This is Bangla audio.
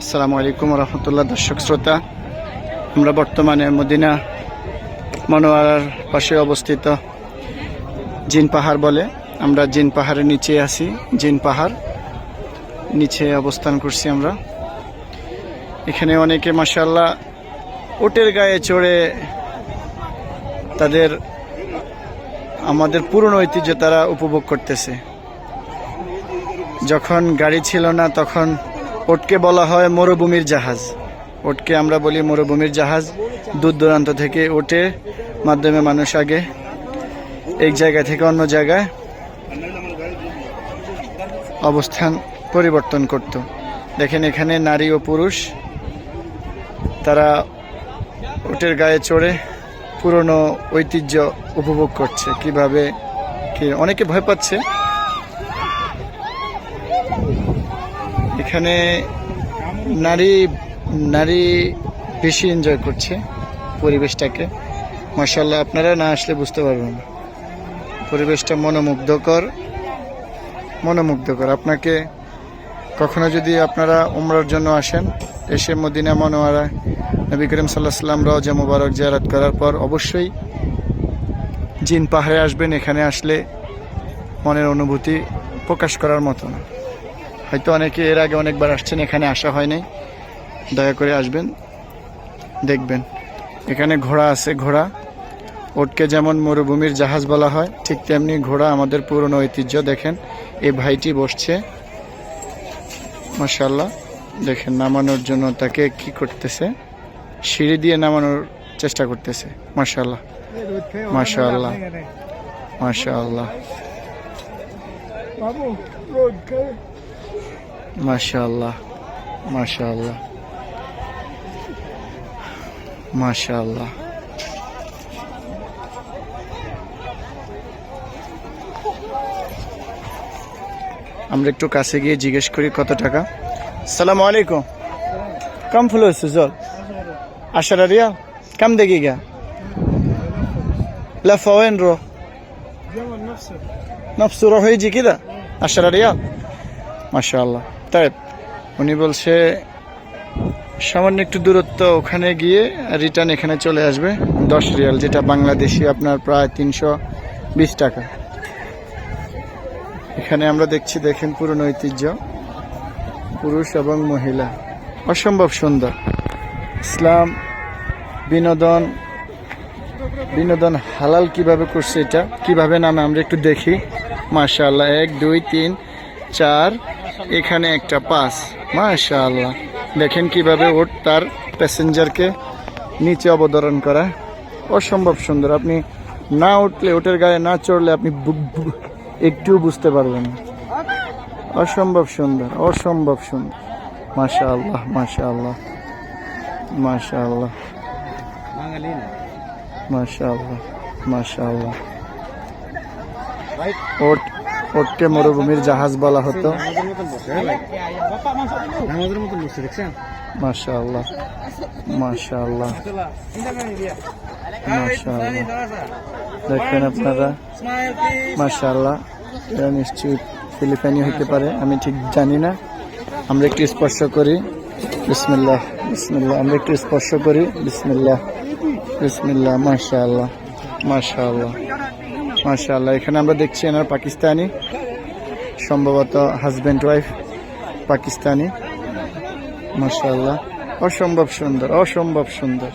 আসসালামু আলাইকুম রহমতুল্লাহ, দর্শক শ্রোতা। আমরা বর্তমানে মদিনা মনোয়ারার পাশে অবস্থিত জিন পাহাড় বলে। আমরা জিন পাহাড়ের নিচে আছি, জিন পাহাড় নিচে অবস্থান করছি আমরা। এখানে অনেকে মাসাল্লাহ ওটের গায়ে চড়ে তাদের, আমাদের পুরনো ঐতিহ্য তারা উপভোগ করতেছে। যখন গাড়ি ছিল না, তখন ওটকে বলা হয় মরুভূমির জাহাজ। ওটকে আমরা বলি মরুভূমির জাহাজ। দূর দূরান্ত থেকে ওটে মাধ্যমে মানুষ আগে এক জায়গা থেকে অন্য জায়গায় অবস্থান পরিবর্তন করত। দেখেন এখানে নারী ও পুরুষ, তারা ওটের গায়ে চড়ে পুরনো ঐতিহ্য উপভোগ করছে। কীভাবে, কি অনেকে ভয় পাচ্ছে এখানে নারী নারী বেশি এনজয় করছে পরিবেশটাকে। মাসাল্লাহ আপনারা না আসলে বুঝতে পারবেন পরিবেশটা মনোমুগ্ধকর মনোমুগ্ধকর। আপনাকে কখনো যদি আপনারা উমরার জন্য আসেন, এসে মদিনা মনোয়ারা, নবী করিম সাল্লাহ সাল্লাম রজা মুবারক জিয়ারাত করার পর অবশ্যই জিন পাহাড়ে আসবেন। এখানে আসলে মনের অনুভূতি প্রকাশ করার মতো না। হয়তো অনেকে এর আগে অনেকবার আসছেন, এখানে আসা হয় নাই। দয়া করে আসবেন, দেখবেন। এখানে ঘোড়া আছে, ঘোড়া। ওটকে যেমন মরুভূমির জাহাজ বলা হয়, ঠিক তেমনি ঘোড়া আমাদের পুরনো ঐতিহ্য, দেখেন। এই ভাইটি বসছে। মাসাল্লাহ দেখেন নামানোর জন্য তাকে কি করতেছে? সিঁড়ি দিয়ে নামানোর চেষ্টা করতেছে মাসাল্লাহ মাশাআল্লাহ। মাশাআল্লাহ। মাশাল্লাহ মাশাল্লাহ মাশাল্লাহ আমরা একটু কাছে গিয়ে জিজ্ঞেস করি কত টাকা? সালাম আলাইকুম। কাম ফুল হয়েছে জল? আশার রিয়া কাম দেখি গা। লাফা ওয়েন হয়ে নফসু কি দা আশার রিয়া মাশাল্লাহ তাই উনি বলছে, সামান্য একটু দূরত্ব ওখানে গিয়ে রিটার্ন এখানে চলে আসবে, দশ রিয়াল, যেটা বাংলাদেশি আপনার প্রায় তিনশো বিশ টাকা। এখানে আমরা দেখছি, দেখেন পুরনো ঐতিহ্য, পুরুষ এবং মহিলা, অসম্ভব সুন্দর। ইসলাম, বিনোদন বিনোদন হালাল কীভাবে করছে এটা, কীভাবে নামে আমরা একটু দেখি। মাশাল্লাহ এক, দুই, তিন চার, এখানে একটা পাঁচ। মাশাআল্লাহ। দেখেন কীভাবে ওট তার প্যাসেঞ্জারকে নিচে অবতরণ করা। অসম্ভব সুন্দর। আপনি না উঠলে, ওটের গায়ে না চড়লে আপনি একটুও বুঝতে পারবেন না। অসম্ভব সুন্দর অসম্ভব সুন্দর। মাশা আল্লাহ মাশা আল্লাহ মাশাআল্লাহ মাশাআল্লাহ মাশাআল্লাহ। মাশাআল্লাহ মাশাআল্লাহ। ওট ওটকে মরুভূমির জাহাজ বলা হতো। মাশাআল্লাহ মাশাআল্লাহ দেখেন আপনারা মাশাআল্লাহ এরা নিশ্চয়ই ফিলিপাইনি হতে পারে আমি ঠিক জানি না। আমরা একটু স্পর্শ করি। বিসমিল্লাহ বিসমিল্লাহ আমরা একটু স্পর্শ করি। বিসমিল্লাহ বিসমিল্লাহ মাশাআল্লাহ মাশাআল্লাহ। মাশাআল্লাহ, এখানে আমরা দেখছি এনার পাকিস্তানি, সম্ভবত হাজব্যান্ড ওয়াইফ পাকিস্তানি। মাশাআল্লাহ, অসম্ভব সুন্দর অসম্ভব সুন্দর।